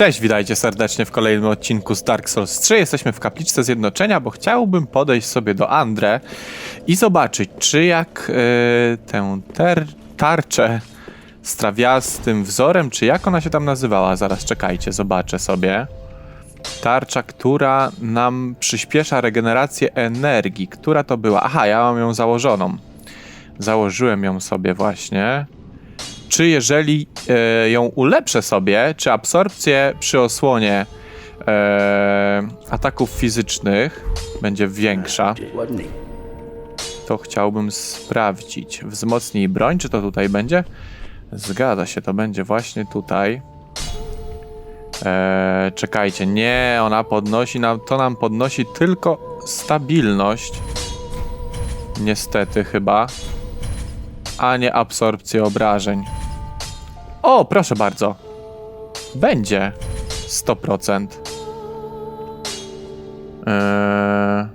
Cześć, witajcie serdecznie w kolejnym odcinku z Dark Souls 3. Jesteśmy w kapliczce zjednoczenia, bo chciałbym podejść sobie do Andre i zobaczyć, czy jak e, tę ter tarczę z trawiastym wzorem, czy jak ona się tam nazywała. Zaraz czekajcie, zobaczę sobie. Tarcza, która nam przyspiesza regenerację energii. Która to była? Aha, ja mam ją założoną. Założyłem ją sobie właśnie czy jeżeli e, ją ulepszę sobie, czy absorpcję przy osłonie e, ataków fizycznych będzie większa, to chciałbym sprawdzić. Wzmocnij broń, czy to tutaj będzie? Zgadza się, to będzie właśnie tutaj. E, czekajcie, nie, ona podnosi nam, to nam podnosi tylko stabilność. Niestety chyba. A nie absorpcję obrażeń. O, proszę bardzo. Będzie 100%. Eee...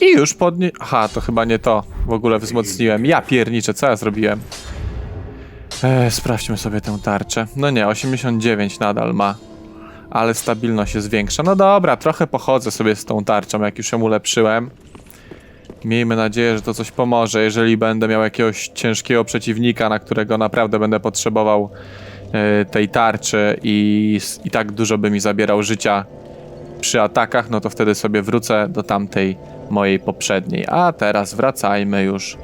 I już podnie... Aha, to chyba nie to. W ogóle wzmocniłem. Ja pierniczę, co ja zrobiłem? Eee, sprawdźmy sobie tę tarczę. No nie, 89 nadal ma. Ale stabilność jest większa. No dobra, trochę pochodzę sobie z tą tarczą, jak już ją ulepszyłem. Miejmy nadzieję, że to coś pomoże, jeżeli będę miał jakiegoś ciężkiego przeciwnika, na którego naprawdę będę potrzebował e, tej tarczy i, i tak dużo by mi zabierał życia przy atakach, no to wtedy sobie wrócę do tamtej mojej poprzedniej. A teraz wracajmy już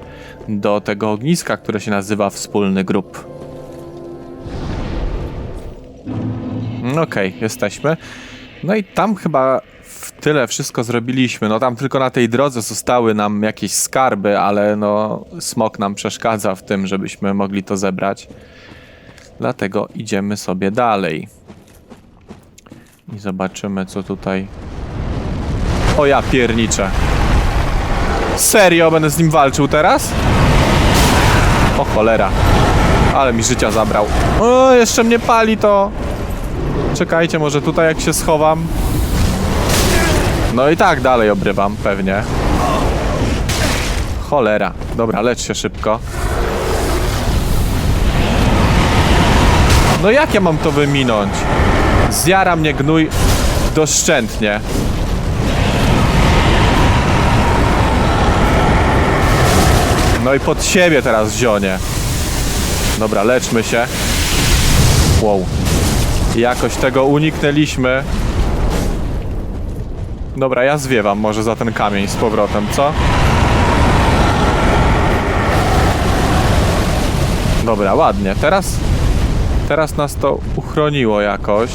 do tego ogniska, które się nazywa Wspólny Grób. Mm, Okej, jesteśmy. No i tam chyba tyle wszystko zrobiliśmy. No tam tylko na tej drodze zostały nam jakieś skarby, ale no smok nam przeszkadza w tym, żebyśmy mogli to zebrać. Dlatego idziemy sobie dalej. I zobaczymy co tutaj. O ja pierniczę. Serio będę z nim walczył teraz? O cholera. Ale mi życia zabrał. O, jeszcze mnie pali to. Czekajcie, może tutaj jak się schowam. No i tak dalej obrywam, pewnie. Cholera. Dobra, lecz się szybko. No jak ja mam to wyminąć? Zjara mnie gnój doszczętnie. No i pod siebie teraz zionie. Dobra, leczmy się. Wow. Jakoś tego uniknęliśmy. Dobra, ja zwiewam może za ten kamień z powrotem, co? Dobra, ładnie. Teraz... Teraz nas to uchroniło jakoś.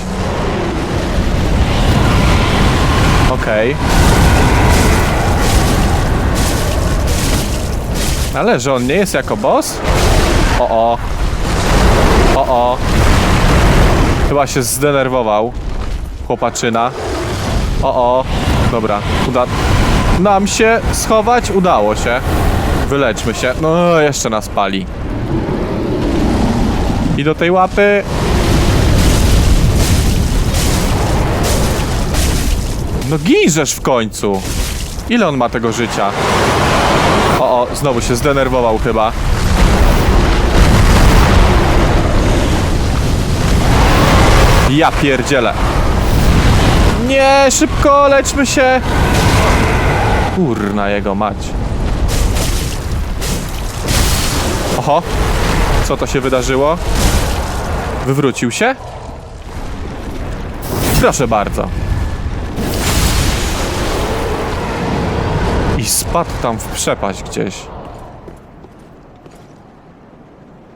Okej. Ale że on nie jest jako boss? O o. O o. Chyba się zdenerwował. Chłopaczyna. O o. Dobra, uda nam się schować. Udało się. Wyleczmy się. No, jeszcze nas pali. I do tej łapy. No ginżesz w końcu. Ile on ma tego życia? O, o, znowu się zdenerwował chyba. Ja pierdzielę. Nie, szybko, leczmy się. Kurna jego mać. Oho, co to się wydarzyło? Wywrócił się? Proszę bardzo. I spadł tam w przepaść gdzieś.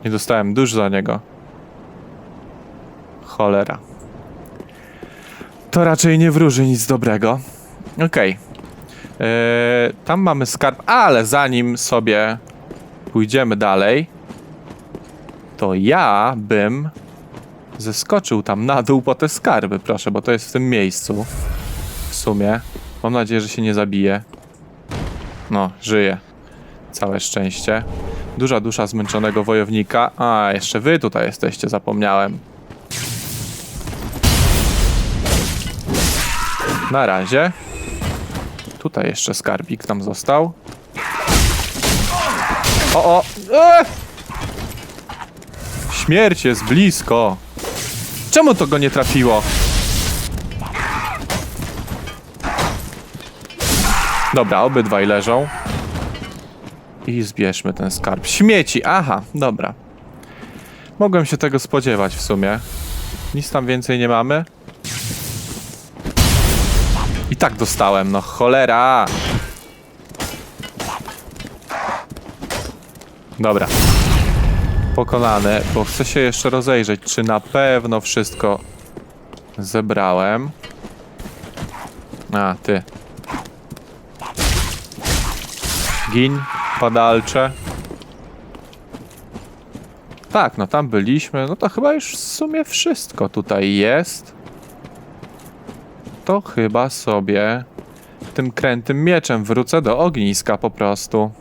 Nie dostałem dusz za niego. Cholera. To raczej nie wróży nic dobrego. Okej. Eee, tam mamy skarb, ale zanim sobie pójdziemy dalej, to ja bym zeskoczył tam na dół po te skarby, proszę, bo to jest w tym miejscu. W sumie. Mam nadzieję, że się nie zabije. No, żyje. Całe szczęście. Duża dusza zmęczonego wojownika. A, jeszcze wy tutaj jesteście, zapomniałem. Na razie. Tutaj jeszcze skarbik nam został. O, o! Eee! Śmierć jest blisko. Czemu to go nie trafiło? Dobra, obydwaj leżą. I zbierzmy ten skarb. Śmieci, aha, dobra. Mogłem się tego spodziewać w sumie. Nic tam więcej nie mamy. Tak dostałem, no cholera. Dobra. Pokonane, bo chcę się jeszcze rozejrzeć, czy na pewno wszystko zebrałem. A, ty. Gin, padalcze. Tak, no tam byliśmy. No to chyba już w sumie wszystko tutaj jest. To chyba sobie tym krętym mieczem wrócę do ogniska po prostu.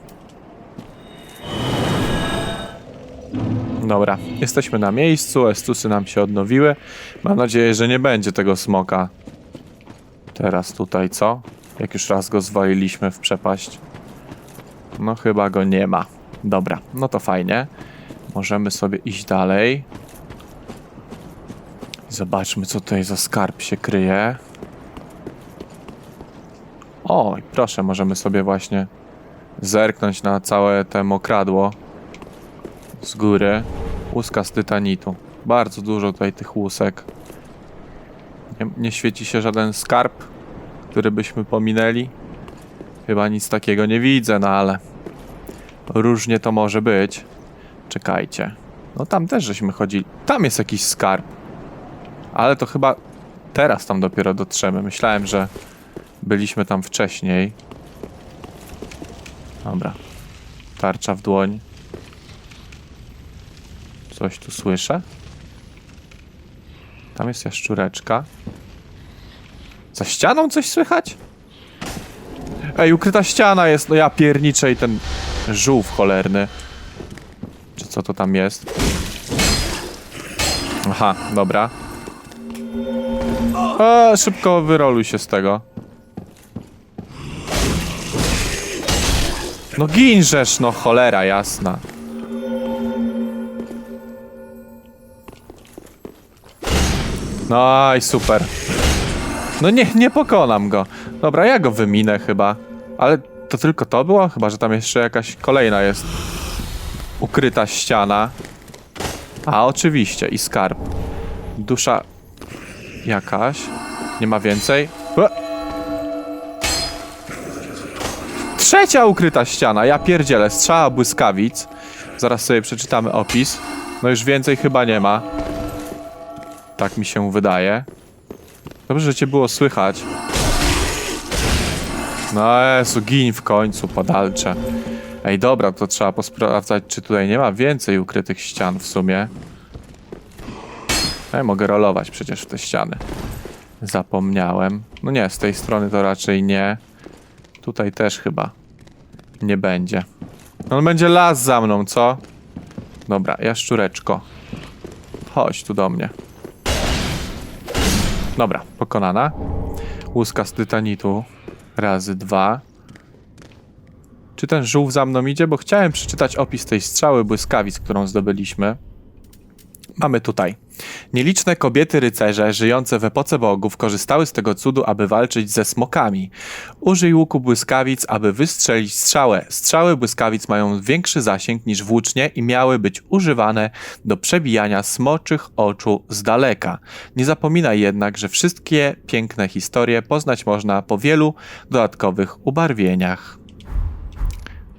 Dobra, jesteśmy na miejscu, estusy nam się odnowiły. Mam nadzieję, że nie będzie tego smoka. Teraz tutaj, co? Jak już raz go zwaliliśmy w przepaść. No chyba go nie ma. Dobra, no to fajnie. Możemy sobie iść dalej. Zobaczmy, co tutaj za skarb się kryje. Oj, proszę, możemy sobie właśnie zerknąć na całe te mokradło z góry. Łuska z tytanitu. Bardzo dużo tutaj tych łusek. Nie, nie świeci się żaden skarb, który byśmy pominęli. Chyba nic takiego nie widzę, no ale różnie to może być. Czekajcie. No tam też żeśmy chodzili. Tam jest jakiś skarb. Ale to chyba teraz tam dopiero dotrzemy. Myślałem, że byliśmy tam wcześniej. Dobra. Tarcza w dłoń. Coś tu słyszę? Tam jest jaszczureczka. Za ścianą coś słychać? Ej, ukryta ściana jest, no ja pierniczę i ten żółw cholerny. Czy co to tam jest? Aha, dobra. Szybko wyroluj się z tego. No ginżesz, no cholera jasna. No i super. No nie, nie pokonam go. Dobra, ja go wyminę chyba. Ale to tylko to było? Chyba, że tam jeszcze jakaś kolejna jest ukryta ściana. A, oczywiście. I skarb. Dusza jakaś. Nie ma więcej. Trzecia ukryta ściana. Ja pierdzielę. Strzała błyskawic. Zaraz sobie przeczytamy opis. No już więcej chyba nie ma. Tak mi się wydaje. Dobrze, że cię było słychać. No Jezu, gin w końcu, padalcze. Ej, dobra, to trzeba posprawdzać, czy tutaj nie ma więcej ukrytych ścian w sumie. Ej, mogę rolować przecież w te ściany. Zapomniałem. No nie, z tej strony to raczej nie. Tutaj też chyba nie będzie. On będzie las za mną, co? Dobra, jaszczureczko. Chodź tu do mnie. Dobra, pokonana. Łuska z tytanitu razy dwa. Czy ten żółw za mną idzie? Bo chciałem przeczytać opis tej strzały błyskawic, którą zdobyliśmy. Mamy tutaj. Nieliczne kobiety rycerze żyjące w epoce bogów korzystały z tego cudu, aby walczyć ze smokami. Użyj łuku błyskawic, aby wystrzelić strzałę. Strzały błyskawic mają większy zasięg niż włócznie i miały być używane do przebijania smoczych oczu z daleka. Nie zapominaj jednak, że wszystkie piękne historie poznać można po wielu dodatkowych ubarwieniach.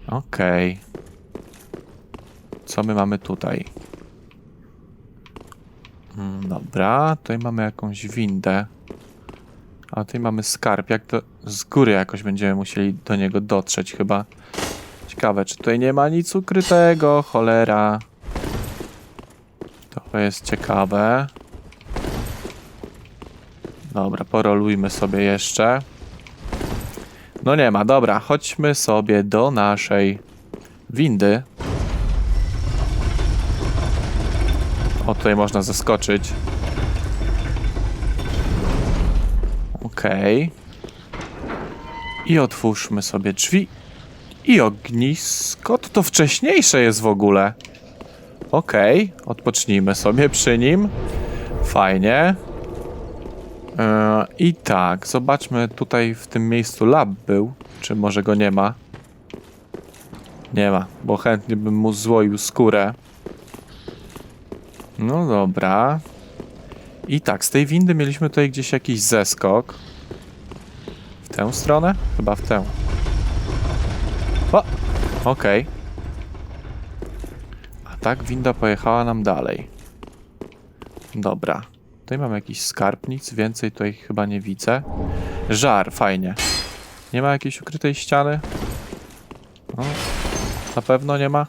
Okej. Co my mamy tutaj? Dobra, tutaj mamy jakąś windę. A tutaj mamy skarb. Jak to z góry jakoś będziemy musieli do niego dotrzeć chyba. Ciekawe, czy tutaj nie ma nic ukrytego, cholera. To jest ciekawe. Dobra, porolujmy sobie jeszcze. No nie ma, dobra, chodźmy sobie do naszej windy. O, tutaj można zaskoczyć. Okej. I otwórzmy sobie drzwi. I ognisko. To to wcześniejsze jest w ogóle. Okej, odpocznijmy sobie przy nim. Fajnie. E, I tak, zobaczmy tutaj w tym miejscu lab był. Czy może go nie ma? Nie ma, bo chętnie bym mu złoił skórę. No dobra. I tak, z tej windy mieliśmy tutaj gdzieś jakiś zeskok. W tę stronę? Chyba w tę. O! Okej. A tak winda pojechała nam dalej. Dobra. Tutaj mamy jakiś skarb, nic więcej tutaj chyba nie widzę. Żar, fajnie. Nie ma jakiejś ukrytej ściany? No, na pewno nie ma.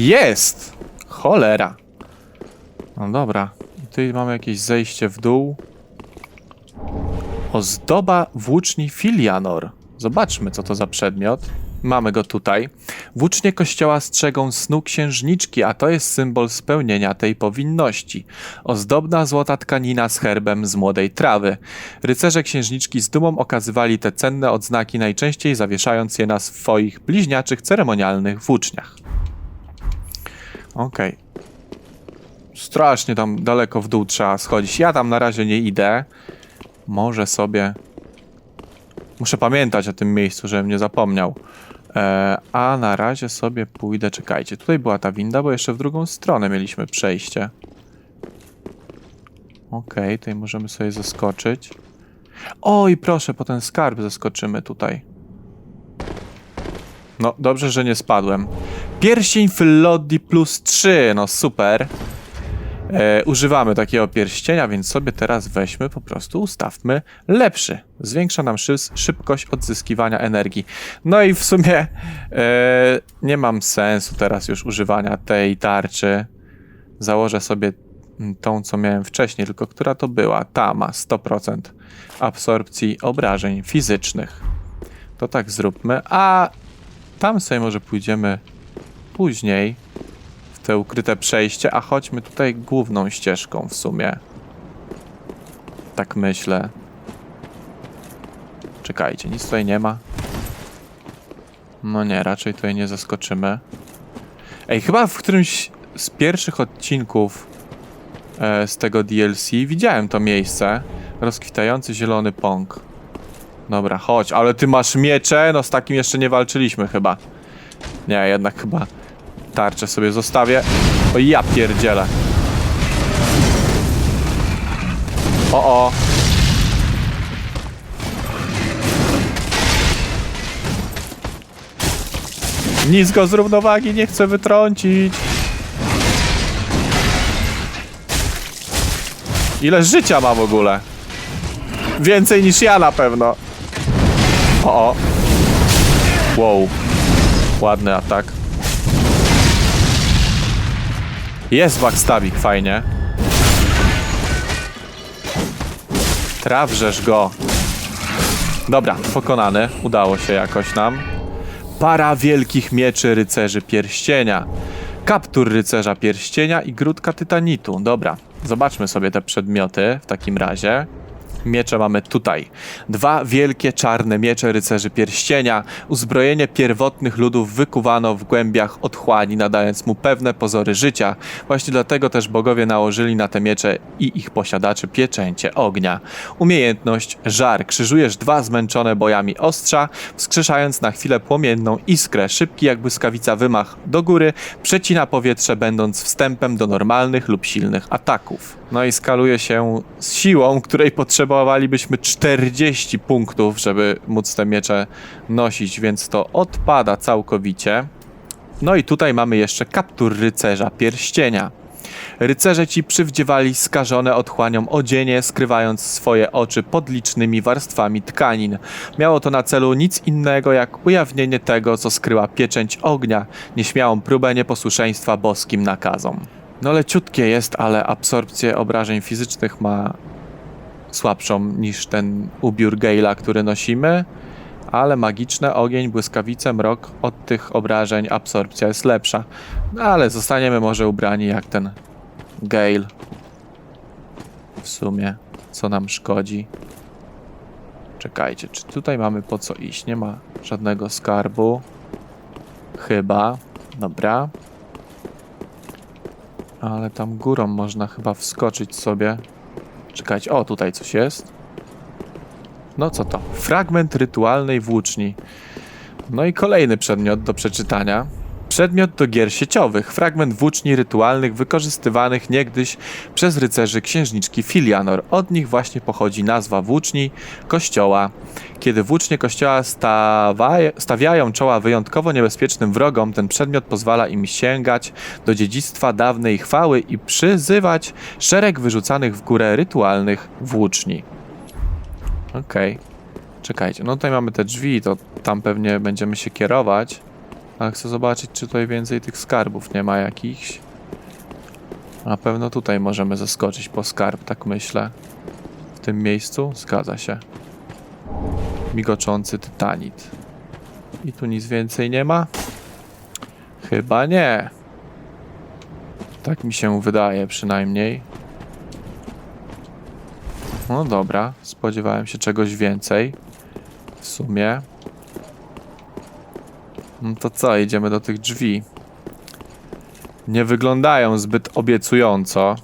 Jest! Cholera. No dobra. I tutaj mamy jakieś zejście w dół. Ozdoba włóczni Filianor. Zobaczmy, co to za przedmiot. Mamy go tutaj. Włócznie kościoła strzegą snu księżniczki, a to jest symbol spełnienia tej powinności. Ozdobna złota tkanina z herbem z młodej trawy. Rycerze księżniczki z dumą okazywali te cenne odznaki, najczęściej zawieszając je na swoich bliźniaczych ceremonialnych włóczniach. Okej. Strasznie tam daleko w dół trzeba schodzić. Ja tam na razie nie idę. Może sobie. Muszę pamiętać o tym miejscu, żebym nie zapomniał. E, a na razie sobie pójdę. Czekajcie, tutaj była ta winda, bo jeszcze w drugą stronę mieliśmy przejście. Okej, tutaj możemy sobie zaskoczyć. Oj, proszę, po ten skarb zaskoczymy tutaj. No, dobrze, że nie spadłem. Pierścień Fyllodi plus 3, no super. E, używamy takiego pierścienia, więc sobie teraz weźmy, po prostu ustawmy lepszy. Zwiększa nam szybkość odzyskiwania energii. No i w sumie e, nie mam sensu teraz już używania tej tarczy. Założę sobie mm, tą, co miałem wcześniej, tylko która to była? Ta ma 100% absorpcji obrażeń fizycznych. To tak zróbmy, a tam sobie może pójdziemy później w te ukryte przejście, a chodźmy tutaj główną ścieżką w sumie. Tak myślę. Czekajcie, nic tutaj nie ma. No nie, raczej tutaj nie zaskoczymy. Ej, chyba w którymś z pierwszych odcinków e, z tego DLC widziałem to miejsce. Rozkwitający zielony pąk. Dobra, chodź, ale ty masz miecze? No z takim jeszcze nie walczyliśmy chyba. Nie, jednak chyba tarczę sobie zostawię. O ja pierdzielę. O o. Nic go z równowagi nie chcę wytrącić. Ile życia ma w ogóle? Więcej niż ja na pewno. O o. Wow. Ładny atak. Jest backstabik, fajnie. Trawrzesz go. Dobra, pokonany. Udało się jakoś nam. Para wielkich mieczy rycerzy pierścienia. Kaptur rycerza pierścienia i grudka tytanitu. Dobra, zobaczmy sobie te przedmioty w takim razie. Miecze mamy tutaj. Dwa wielkie czarne miecze rycerzy pierścienia. Uzbrojenie pierwotnych ludów wykuwano w głębiach otchłani, nadając mu pewne pozory życia. Właśnie dlatego też bogowie nałożyli na te miecze i ich posiadaczy pieczęcie ognia. Umiejętność żar. Krzyżujesz dwa zmęczone bojami ostrza, wskrzeszając na chwilę płomienną iskrę. Szybki jak błyskawica wymach do góry przecina powietrze, będąc wstępem do normalnych lub silnych ataków. No i skaluje się z siłą, której potrzebowalibyśmy 40 punktów, żeby móc te miecze nosić, więc to odpada całkowicie. No i tutaj mamy jeszcze kaptur rycerza pierścienia. Rycerze ci przywdziewali skażone otchłanią odzienie, skrywając swoje oczy pod licznymi warstwami tkanin. Miało to na celu nic innego jak ujawnienie tego, co skryła pieczęć ognia, nieśmiałą próbę nieposłuszeństwa boskim nakazom. No leciutkie jest, ale absorpcję obrażeń fizycznych ma słabszą niż ten ubiór Gale'a, który nosimy, ale magiczne, ogień, błyskawice, mrok, od tych obrażeń absorpcja jest lepsza. No ale zostaniemy może ubrani jak ten Gale. W sumie, co nam szkodzi. Czekajcie, czy tutaj mamy po co iść? Nie ma żadnego skarbu. Chyba. Dobra. Ale tam górą można chyba wskoczyć sobie. Czekajcie, o tutaj coś jest. No co to? Fragment rytualnej włóczni. No i kolejny przedmiot do przeczytania. Przedmiot do gier sieciowych. Fragment włóczni rytualnych wykorzystywanych niegdyś przez rycerzy księżniczki Filianor. Od nich właśnie pochodzi nazwa włóczni kościoła. Kiedy włócznie kościoła stawiają czoła wyjątkowo niebezpiecznym wrogom, ten przedmiot pozwala im sięgać do dziedzictwa dawnej chwały i przyzywać szereg wyrzucanych w górę rytualnych włóczni. Okej. Czekajcie, no tutaj mamy te drzwi, to tam pewnie będziemy się kierować. Ale chcę zobaczyć, czy tutaj więcej tych skarbów nie ma jakichś. Na pewno tutaj możemy zaskoczyć po skarb, tak myślę. W tym miejscu? Zgadza się. Migoczący tytanit. I tu nic więcej nie ma? Chyba nie. Tak mi się wydaje przynajmniej. No dobra, spodziewałem się czegoś więcej. W sumie. No to co, idziemy do tych drzwi. Nie wyglądają zbyt obiecująco.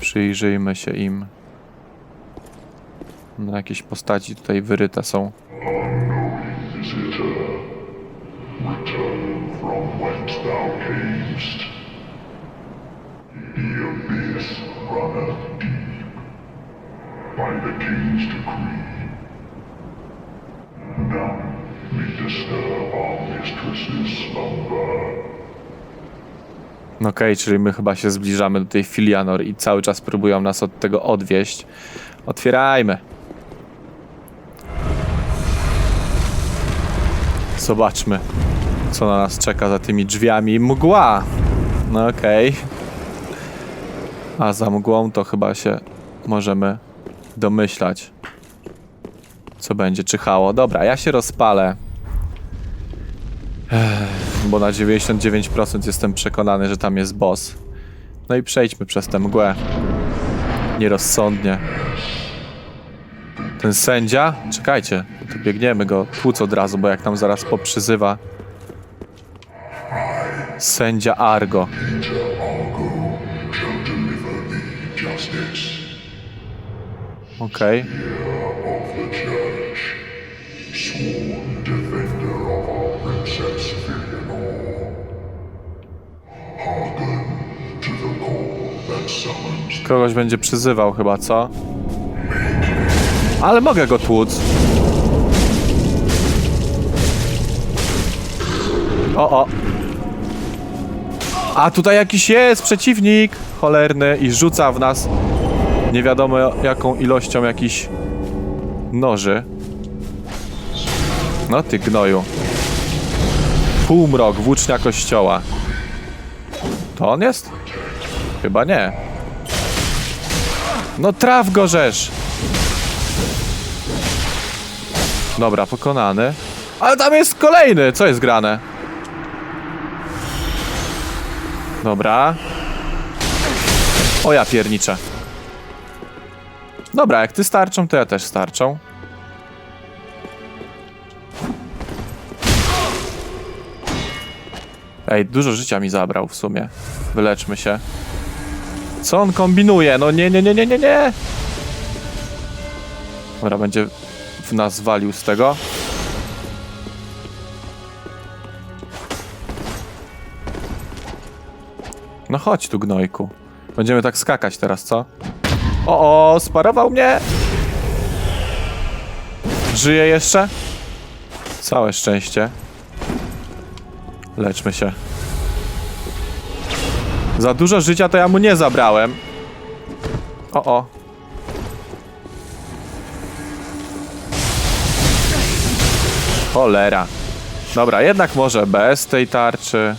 Przyjrzyjmy się im. No, jakieś postaci tutaj wyryte są. No Okej, czyli my chyba się zbliżamy do tej Filianor i cały czas próbują nas od tego odwieść. Otwierajmy. Zobaczmy, co na nas czeka za tymi drzwiami. Mgła! No okej. A za mgłą to chyba się możemy domyślać, co będzie czyhało. Dobra, ja się rozpalę. Bo na 99% jestem przekonany, że tam jest boss. No i przejdźmy przez tę mgłę. Nierozsądnie. Ten sędzia? Czekajcie, tu biegniemy go tłuc od razu, bo jak nam zaraz poprzyzywa. Sędzia Argo. Okej. of Kogoś będzie przyzywał chyba, co? Ale mogę go tłuc. O, o. A tutaj jakiś jest przeciwnik cholerny i rzuca w nas nie wiadomo jaką ilością jakiś noży. No ty gnoju. Półmrok, włócznia kościoła. To on jest? Chyba nie. No traf go rzesz! Dobra, pokonany. Ale tam jest kolejny! Co jest grane? Dobra. O ja pierniczę. Dobra, jak ty starczą, to ja też starczą. Ej, dużo życia mi zabrał w sumie. Wyleczmy się. Co on kombinuje? No nie, nie, nie, nie, nie, nie! Dobra, będzie w nas walił z tego. No chodź tu, gnojku. Będziemy tak skakać teraz, co? O, o, sparował mnie! Żyje jeszcze? Całe szczęście. Leczmy się. Za dużo życia to ja mu nie zabrałem. O, o. Cholera. Dobra, jednak może bez tej tarczy.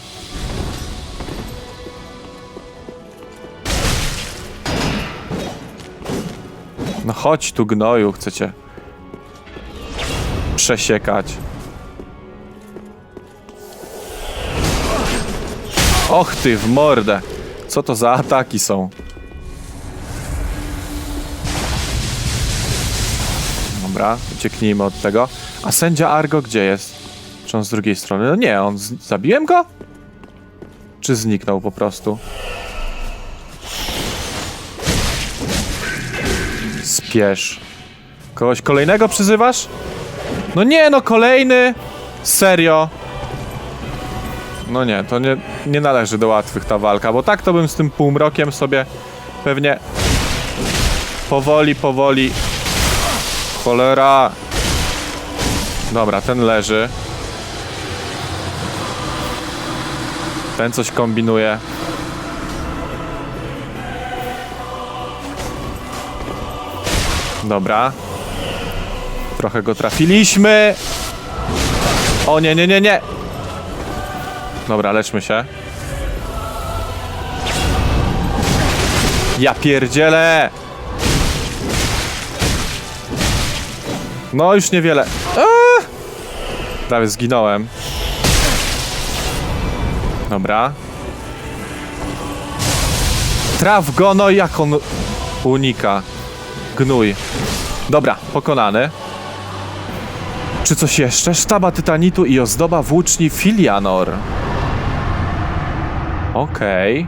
No chodź tu gnoju, chcecie przesiekać. Och ty w mordę. Co to za ataki są? Dobra, ucieknijmy od tego. A sędzia Argo gdzie jest? Czy on z drugiej strony? No nie, on z... zabiłem go? Czy zniknął po prostu? Spiesz. Kogoś kolejnego przyzywasz? No nie, no kolejny! Serio? No nie, to nie, nie należy do łatwych ta walka, bo tak to bym z tym półmrokiem sobie pewnie powoli, powoli... Cholera! Dobra, ten leży. Ten coś kombinuje. Dobra. Trochę go trafiliśmy. O nie, nie, nie, nie. Dobra, leczmy się. Ja pierdzielę. No już niewiele. Eee! Prawie zginąłem. Dobra. Traf go, no jak on unika. Gnój. Dobra, pokonany. Czy coś jeszcze? Sztaba tytanitu i ozdoba włóczni Filianor. Okej.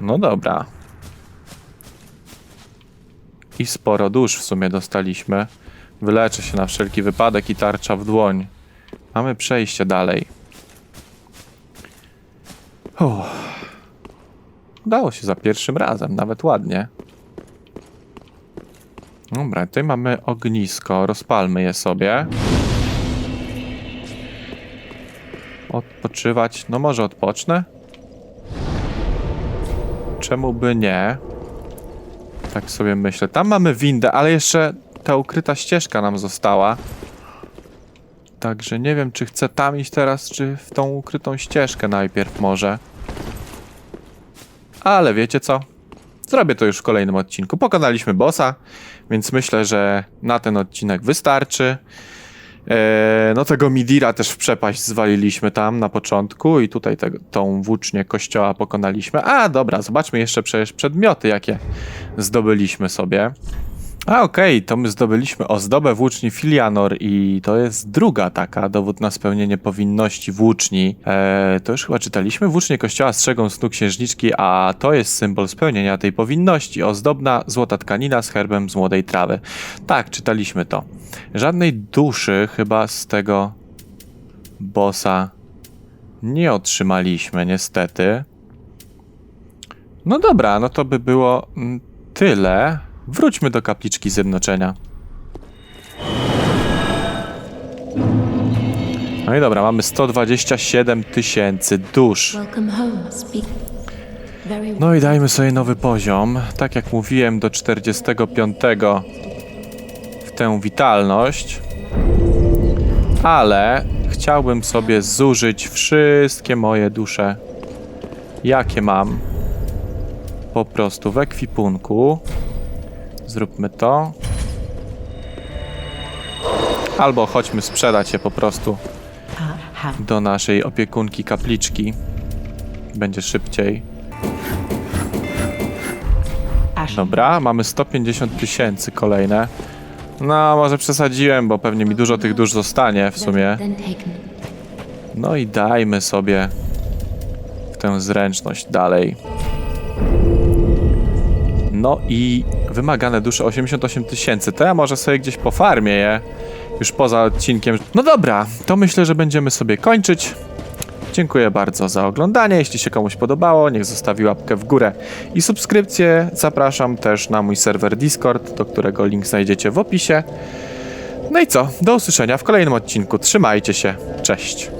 No dobra. I sporo dusz w sumie dostaliśmy. Wyleczę się na wszelki wypadek i tarcza w dłoń. Mamy przejście dalej. Uff. Udało się za pierwszym razem, nawet ładnie. Dobra, tutaj mamy ognisko, rozpalmy je sobie. Odpoczywać, no może odpocznę? Czemu by nie? Tak sobie myślę. Tam mamy windę, ale jeszcze ta ukryta ścieżka nam została. Także nie wiem, czy chcę tam iść teraz, czy w tą ukrytą ścieżkę najpierw może. Ale wiecie co? Zrobię to już w kolejnym odcinku. Pokonaliśmy bossa, więc myślę, że na ten odcinek wystarczy. Eee, no tego Midira też w przepaść zwaliliśmy tam na początku i tutaj te, tą włócznię kościoła pokonaliśmy. A, dobra, zobaczmy jeszcze przecież przedmioty, jakie zdobyliśmy sobie. A, okej, to my zdobyliśmy ozdobę włóczni Filianor i to jest druga taka, dowód na spełnienie powinności włóczni. Eee, to już chyba czytaliśmy. Włócznie kościoła strzegą snu księżniczki, a to jest symbol spełnienia tej powinności. Ozdobna złota tkanina z herbem z młodej trawy. Tak, czytaliśmy to. Żadnej duszy chyba z tego bossa nie otrzymaliśmy, niestety. No dobra, no to by było mm, tyle. Wróćmy do kapliczki zjednoczenia. No i dobra, mamy 127 tysięcy dusz. No i dajmy sobie nowy poziom. Tak jak mówiłem, do 45 w tę witalność. Ale chciałbym sobie zużyć wszystkie moje dusze, jakie mam. Po prostu w ekwipunku. Zróbmy to. Albo chodźmy sprzedać je po prostu do naszej opiekunki kapliczki. Będzie szybciej. Dobra, mamy 150 tysięcy kolejne. No, może przesadziłem, bo pewnie mi dużo tych dusz zostanie w sumie. No i dajmy sobie w tę zręczność dalej. No i wymagane dusze 88 tysięcy. To ja może sobie gdzieś po farmie je. Już poza odcinkiem. No dobra, to myślę, że będziemy sobie kończyć. Dziękuję bardzo za oglądanie. Jeśli się komuś podobało, niech zostawi łapkę w górę i subskrypcję. Zapraszam też na mój serwer Discord, do którego link znajdziecie w opisie. No i co? Do usłyszenia w kolejnym odcinku. Trzymajcie się. Cześć.